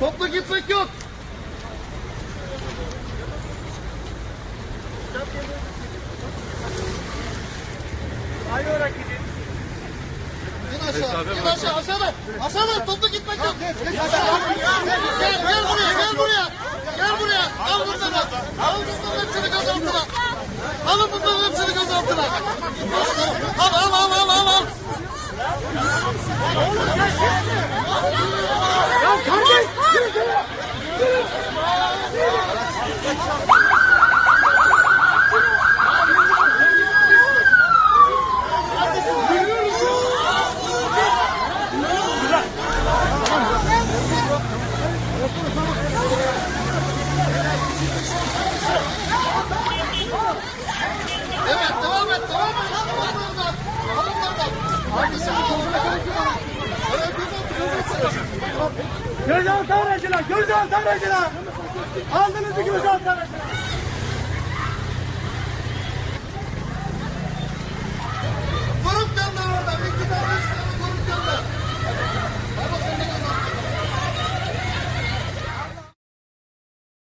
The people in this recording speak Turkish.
Toplu gitmek yok. İn aşağı, in aşağı, aşağıdan, aşağıdan toplu gitmek yok. Gel, gel buraya, gel buraya. Gel buraya, al bunları. Al bunların hepsini gözaltına. Alın bunların hepsini gözaltına. Al, al, al, al, al, al. Evet, devam et, devam et. Gözaltı, gözaltı. Gözaltı aracılar. Aldınız gözaltı aracılar?